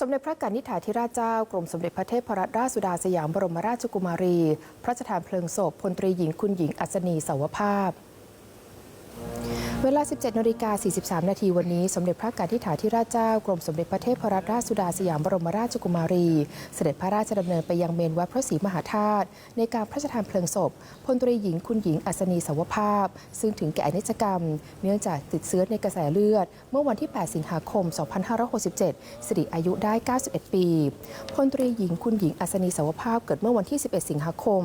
สมเด็จพระกนิษฐาธิราชเจ้ากรมสมเด็จพระเทพรัตนราชสุดาสยามบรมราชกุมารี พระราชทานเพลิงศพพลตรีหญิงคุณหญิงอัศนีเสาวภาพ เวลา 17นาฬิกา43 นาทีวันนี้สมเด็จพระกนิฐาธิราชเจ้ากรมสมเด็จพระเทพรัตนราชสุดาสยามบรมราชกุมารี เสด็จพระราชดำเนินไปยังเมนวัดพระศรีมหาธาตุในการพระราชทานเพลิงศพพลตรีหญิงคุณหญิงอัศนีสวภาพ ซึ่งถึงแก่อนิจกรรม เนื่องจากติดเชื้อในกระแสเลือด เมื่อวันที่ 8 สิงหาคม 2567 สิริอายุได้ 91 ปีพลตรีหญิงคุณหญิงอัศนีสวภาพเกิดเมื่อวันที่ 11 สิงหาคม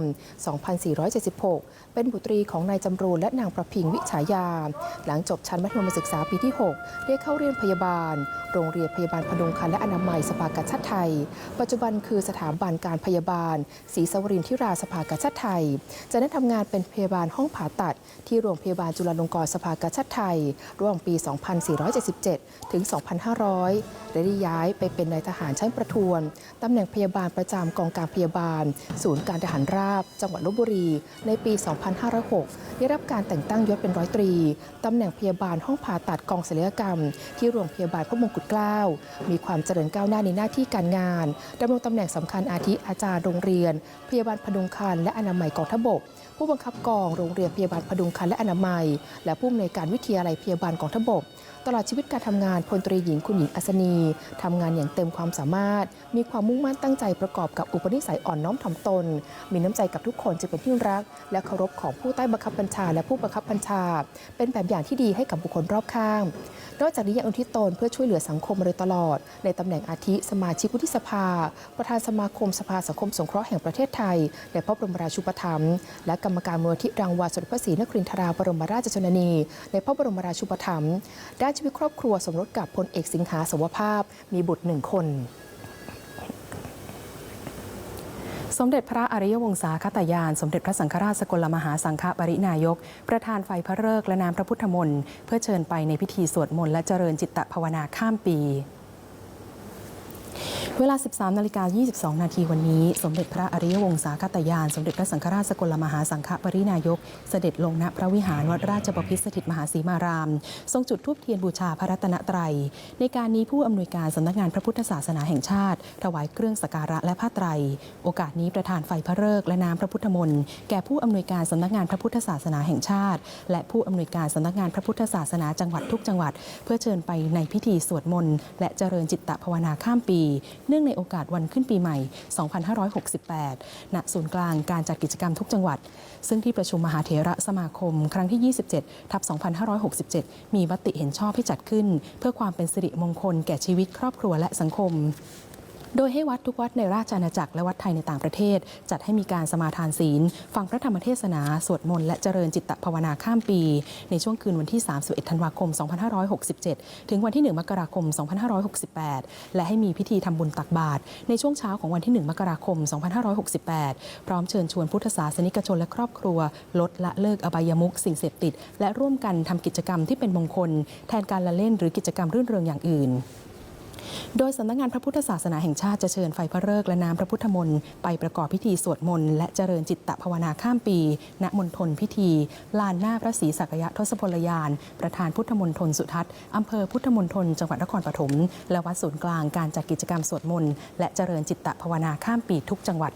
2476 เป็นบุตรีของนายจำรูนและนางประพิงวิชายาหลังจบชั้นมัธยมศึกษาปีที่ 6 ได้เข้าเรียนพยาบาล โรงเรียนพยาบาลพดุงคันและอนามัยสภากาชาติไทย ปัจจุบันคือสถาบันการพยาบาลศรีสวรินทิราสภากาชาติไทย จะได้ทำงานเป็นพยาบาลห้องผ่าตัด ที่โรงพยาบาลจุฬาลงกรณ์สภากาชาติไทยระหว่างปี 2477 ถึง 2500 และได้ย้ายไปเป็นนายทหารชั้นประทวนตำแหน่งพยาบาลประจำกองการพยาบาล ศูนย์การทหารราบ จังหวัดลบบุรี ในปี 2506 ได้รับการแต่งตั้งยศเป็นร้อยตรีตำแหน่งพยาบาลห้องผ่าตัดกองศัลยกรรม ที่โรงพยาบาลพระมงกุฎเกล้า มีความเจริญก้าวหน้าในหน้าที่การงานดำรงตำแหน่งสำคัญอาทิอาจารย์โรงเรียน พยาบาลพดุงคันและอนามัยกองทบก ผู้บังคับกองโรงเรียนพยาบาลพดุงคันและอนามัย และผู้อำนวยการวิทยาลัยพยาบาลกองทบกตลอดชีวิตการทำงานพลตรีหญิงคุณหญิงอัศนีทำงานอย่างเต็มความสามารถ มีความมุ่งมั่นตั้งใจประกอบกับอุปนิสัยอ่อนน้อมถ่อมตน มีน้ำใจกับทุกคนจึงเป็นที่รัก และเคารพของผู้ใต้บังคับบัญชา และผู้บังคับบัญชา เป็นแบบอย่างที่ดีให้กับบุคคลรอบข้าง นอกจากนี้ยังอุทิศตนเพื่อช่วยเหลือสังคมมาโดยตลอด ในตำแหน่งอาทิสมาชิกวุฒิสภา ประธานสมาคมสภาสังคมสงเคราะห์แห่งประเทศไทยในพระบรมราชูปถัมภ์และกรรมการมูลที่รางวัลสมเด็จพระศรีนครินทราบรมราชชนนี ในพระบรมราชูปถัมภ์ด้านชีวิตครอบครัวสมรสกับพลเอกสิงหาสวภาพ มีบุตรหนึ่งคน สมเด็จพระอริยวงศาคตยาน สมเด็จพระสังฆราชสกลมหาสังฆปรินายก ประธานไฟพระเลิกและน้ำพระพุทธมนต์เพื่อเชิญไปในพิธีสวดมนต์และเจริญจิตตภาวนาข้ามปี เวลา 13นาฬิกา22 นาทีวันนี้ สมเด็จพระอริยวงศาคตยาน สมเด็จพระสังฆราชสกลมหาสังฆปรินายก เสด็จลงณพระวิหารวัดราชบพิตรสถิตมหาสีมาราม ทรงจุดธูปเทียนบูชาพระรัตนตรัย ในการนี้ผู้อำนวยการสำนักงานพระพุทธศาสนาแห่งชาติ ถวายเครื่องสักการะและผ้าไตร โอกาสนี้ประธานไฟพระเลิกษ์และน้ำพระพุทธมนต์แก่ผู้อำนวยการสำนักงานพระพุทธศาสนาแห่งชาติ และผู้อำนวยการสำนักงานพระพุทธศาสนาจังหวัดทุกจังหวัด เพื่อเชิญไปในพิธีสวดมนต์และเจริญจิตตภาวนาข้ามปีเนื่องในโอกาสวันขึ้นปีใหม่ 2568 ณ ศูนย์กลางการจัดกิจกรรมทุกจังหวัด ซึ่งที่ประชุมมหาเถระสมาคม ครั้งที่ 27 ทับ 2567 มีมติเห็นชอบให้จัดขึ้น เพื่อความเป็นสิริมงคลแก่ชีวิตครอบครัวและสังคม โดยให้วัดทุกวัดในราชอาณาจักรและวัดไทยในต่างประเทศ จัดให้มีการสมาทานศีล ฟังพระธรรมเทศนา สวดมนต์และเจริญจิตตภาวนาข้ามปี ในช่วงคืนวันที่ 31 ธันวาคม 2567 ถึงวันที่ 1 มกราคม 2568 และให้มีพิธีทำบุญตักบาตรในช่วงเช้าของวันที่ 1 มกราคม 2568 พร้อมเชิญชวนพุทธศาสนิกชนและครอบครัว ลดละเลิกอบายมุขสิ่งเสพติด และร่วมกันทำกิจกรรมที่เป็นมงคล แทนการละเล่นหรือกิจกรรมรื่นเริงอย่างอื่น โดยสำนักงานพระพุทธศาสนาแห่งชาติจะเชิญไฟพระเลิกษ์และน้ำพระพุทธมนต์ไปประกอบพิธีสวดมนต์และเจริญจิตตภาวนาข้ามปี ณมณฑลพิธี ลานหน้าพระศรีสักยะทศพลยาน ประธานพุทธมณฑลสุทัศน์อำเภอพุทธมณฑลจังหวัดนครปฐมและวัดศูนย์กลางการจัดกิจกรรมสวดมนต์และเจริญจิตตภาวนาข้ามปีทุกจังหวัด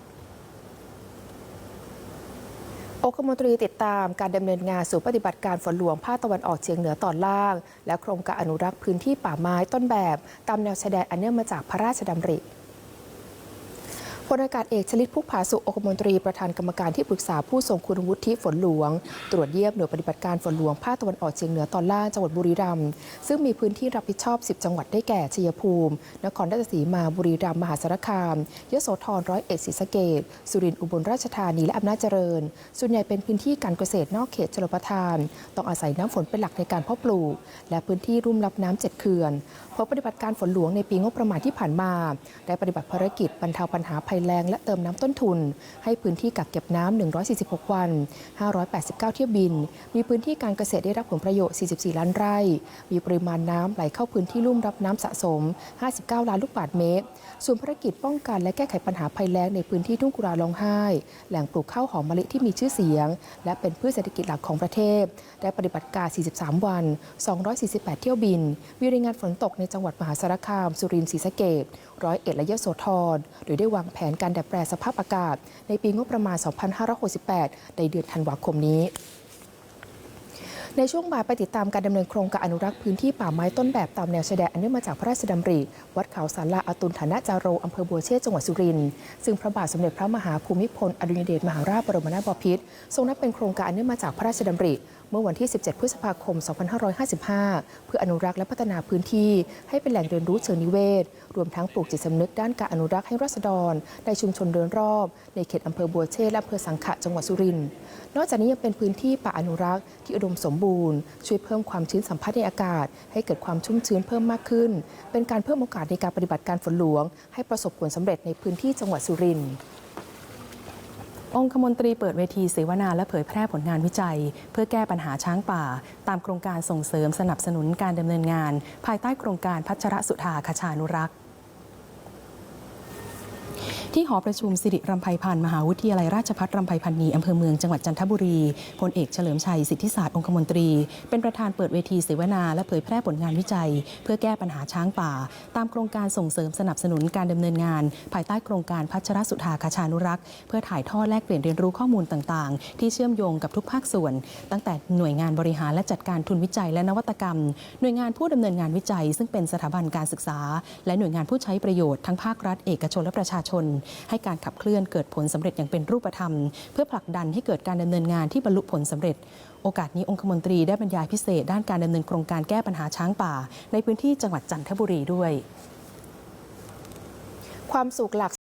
องคมนตรีติดตามการดำเนินงานสู่ปฏิบัติการฝนหลวงภาคตะวันออกเฉียงเหนือตอนล่าง และโครงการอนุรักษ์พื้นที่ป่าไม้ต้นแบบ ตามแนวชายแดนอันเนื่องมาจากพระราชดำริ ลอากาศเอกชลิตพุกผาสุองคมนตรีประธานกรรมการที่ปรึกษาผู้ทรงคุณวุฒิฝนหลวง ตรวจเยี่ยมหน่วยปฏิบัติการฝนหลวงภาคตะวันออกเฉียงเหนือตอนล่างจังหวัดบุรีรัมย์ซึ่งมีพื้นที่รับผิดชอบ 10 จังหวัดได้แก่ชัยภูมิ นครราชสีมาบุรีรัมย์มหาสารคามยโสธรร้อยเอ็ดศรีสะเกษสุรินทร์อุบลราชธานีและอำนาจเจริญ ส่วนใหญ่เป็นพื้นที่การเกษตรนอกเขตชลประทาน ต้องอาศัยน้ำฝนเป็นหลักในการเพาะปลูก และพื้นที่รุ่มรับน้ำเจ็ดเขื่อนผลปฏิบัติการฝนหลวงในปีงบประมาณที่ผ่านมา ได้ปฏิบัติภารกิจบรรเทาปัญหาภัยแล้งและเติมน้ำต้นทุน ให้พื้นที่กักเก็บน้ำ 146 วัน 589 เที่ยวบิน มีพื้นที่การเกษตรได้รับผลประโยชน์ 44 ล้านไร่ มีปริมาณน้ำไหลเข้าพื้นที่ลุ่มรับน้ำสะสม 59 ล้านลูกบาศก์เมตร ส่วนภารกิจป้องกันและแก้ไขปัญหาภัยแล้งในพื้นที่ทุ่งกุราร้องไห้ แหล่งปลูกข้าวหอมมะลิที่มีชื่อเสียง และเป็นพืชเศรษฐกิจหลักของประเทศ ได้ปฏิบัติการ 43 วัน 248 เที่ยวบิน มีรายงานฝนตกในจังหวัดมหาสารคาม สุรินทร์ศรีสะเกษร้อยเอ็ดและยะโสธร โดยได้วางแผนการดัดแปลสภาพอากาศ ในปีงบประมาณ 2568 ในเดือนธันวาคมนี้ ในช่วงบ่ายไปติดตามการดำเนินโครงการอนุรักษ์พื้นที่ป่าไม้ต้นแบบตามแนวชายแดนอันเนื่องมาจากพระราชดำริ วัดเขาสาราอตุลฐานะจาโรอำเภอบัวเชษจังหวัดสุรินทร์ซึ่งพระบาทสมเด็จพระมหาภูมิพลอดุลยเดชมหาราชบรมนาถบพิตรทรงนับเป็นโครงการอันเนื่องมาจากพระราชดำริ เมื่อวันที่ 17 พฤษภาคม 2555 เพื่ออนุรักษ์และพัฒนาพื้นที่ให้เป็นแหล่งเรียนรู้เชิงนิเวศ รวมทั้งปลูกจิตสำนึกด้านการอนุรักษ์ให้รัษฎรในชุมชนเดินรอบ ในเขตอำเภอบัวเชษและอำเภอสังขะจังหวัดสุรินทร์นอกจากนี้ยังเป็นพื้นที่ป่าอนุรักษ์ที่อุดมสมบูรณ์ ช่วยเพิ่มความชื้นสัมผัสในอากาศ ให้เกิดความชุ่มชื้นเพิ่มมากขึ้น เป็นการเพิ่มโอกาสในการปฏิบัติการฝนหลวง ให้ประสบผลสำเร็จในพื้นที่จังหวัดสุรินทร์องคมนตรีเปิดเวทีเสวนาและเผยแพร่ผลงานวิจัย เพื่อแก้ปัญหาช้างป่า ตามโครงการส่งเสริมสนับสนุนการดำเนินงาน ภายใต้โครงการพัชรสุธาคชานุรักษ์ ที่หอประชุมสิริรำไพพันธ์มหาวิทยาลัยราชภัฏรำไพพันนีอำเภอเมืองจังหวัดจันทบุรีพลเอกเฉลิมชัยสิทธิศาสตร์องคมนตรี เป็นประธานเปิดเวทีเสวนาและเผยแพร่ผลงานวิจัย เพื่อแก้ปัญหาช้างป่า ตามโครงการส่งเสริมสนับสนุนการดำเนินงาน ภายใต้โครงการพัชรสุธาคชานุรักษ์ เพื่อถ่ายทอดแลกเปลี่ยนเรียนรู้ข้อมูลต่างๆ ที่เชื่อมโยงกับทุกภาคส่วน ตั้งแต่หน่วยงานบริหารและจัดการทุนวิจัยและนวัตกรรม หน่วยงานผู้ดำเนินงานวิจัย ซึ่งเป็นสถาบันการศึกษา และหน่วยงานผู้ใช้ประโยชน์ทั้งภาครัฐเอกชนและประชาชนให้การขับเคลื่อนเกิดผลสำเร็จอย่างเป็นรูปธรรม เพื่อผลักดันให้เกิดการดำเนินงานที่บรรลุผลสำเร็จ โอกาสนี้องคมนตรีได้บรรยายพิเศษ ด้านการดำเนินโครงการแก้ปัญหาช้างป่า ในพื้นที่จังหวัดจันทบุรีด้วย ความสุขหลัก